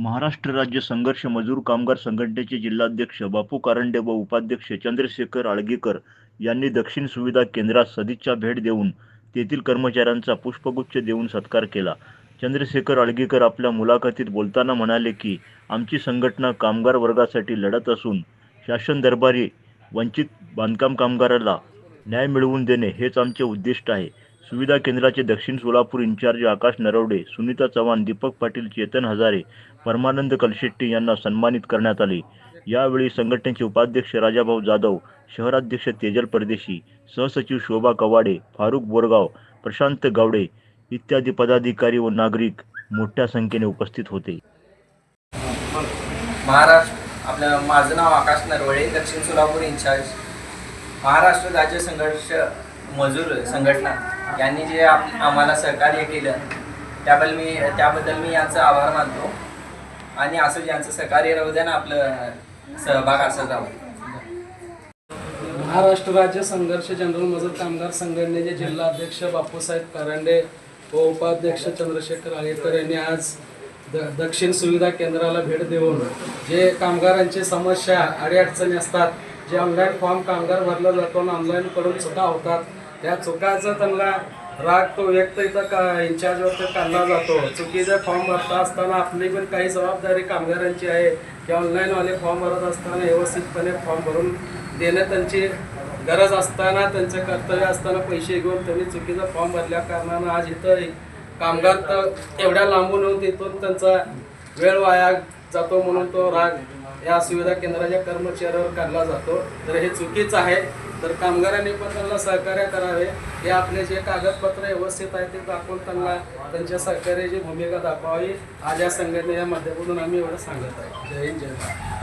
महाराष्ट्र राज्य संघर्ष मजूर कामगार संघटनेचे जिल्हाध्यक्ष बापू कारंडे व उपाध्यक्ष चंद्रशेखर आळगीकर यांनी दक्षिण सुविधा केंद्रात सदिच्छा भेट देऊन तेथील कर्मचाऱ्यांचा पुष्पगुच्छ देऊन सत्कार केला. चंद्रशेखर आळगीकर आपल्या मुलाखतीत बोलताना म्हणाले की आमची संघटना कामगार वर्गासाठी लढत असून शासन दरबारी वंचित बांधकाम कामगाराला न्याय मिळवून देणे हेच आमचे उद्दिष्ट आहे. सुविधा केंद्राचे दक्षिण सोलापूर इंचार्ज आकाश नरवडे सुनीता चव्हाण दीपक पाटील चेतन हजारे परमानंद कलशेट्टी यांना सन्मानित करण्यात आले. यावेळी संघटनेचे उपाध्यक्ष राजाभाऊ जाधव शहराध्यक्ष तेजल परदेशी सहसचिव शोभा कवाडे फारुख बोरगाव प्रशांत गावडे इत्यादी पदाधिकारी व नागरिक मोठ्या संख्येने उपस्थित होते. महाराष्ट्र आपलं माझं नाव आकाश नरवळे दक्षिण सोलापूर इन्चार्ज. महाराष्ट्र राज्य संघर्ष मजूर संघटना यांनी जे आप आम्हाला सहकार्य केलं त्याबद्दल मी त्याबद्दल मी यांचा आभार मानतो. आणि असं यांचं सहकार्य राहू द्या ना आपलं सहभाग असं राहू महाराष्ट्र राज्य संघर्ष जनरल मजूर कामगार संघटनेचे जिल्हा अध्यक्ष बापूसाहेब करंडे व उपाध्यक्ष चंद्रशेखर आळेकर यांनी आज द दक्षिण सुविधा केंद्राला भेट देऊन जे कामगारांची समस्या अडीअडचणी असतात जे ऑनलाईन फॉर्म कामगार भरला जातो ऑनलाईन करून चुका होतात त्या चुकाचा त्यांना राग तो व्यक्त इथं का इंचार्जवरती काढला जातो. चुकीचे फॉर्म भरता असताना आपली पण काही जबाबदारी कामगारांची आहे. की ऑनलाईनवाले फॉर्म भरत असताना व्यवस्थितपणे फॉर्म भरून देणं त्यांची गरज असताना त्यांचं कर्तव्य असताना पैसे घेऊन त्यांनी चुकीचा फॉर्म भरल्या कारणानं आज इथं कामगार तर एवढ्या लांबून येऊन तिथून त्यांचा वेळ वाया जातो म्हणून तो राग या सुविधा केंद्राच्या कर्मचाऱ्यावर काढला जातो. तर हे चुकीचं आहे. तर कामगारांनी पण त्यांना सहकार्य करावे. हे आपले जे कागदपत्र व्यवस्थित आहे ते दाखवून त्यांना त्यांच्या सहकार्याची भूमिका दाखवावी. आज या संघटनेच्या माध्यमातून आम्ही एवढं सांगत आहे. जय हिंद जय भारत.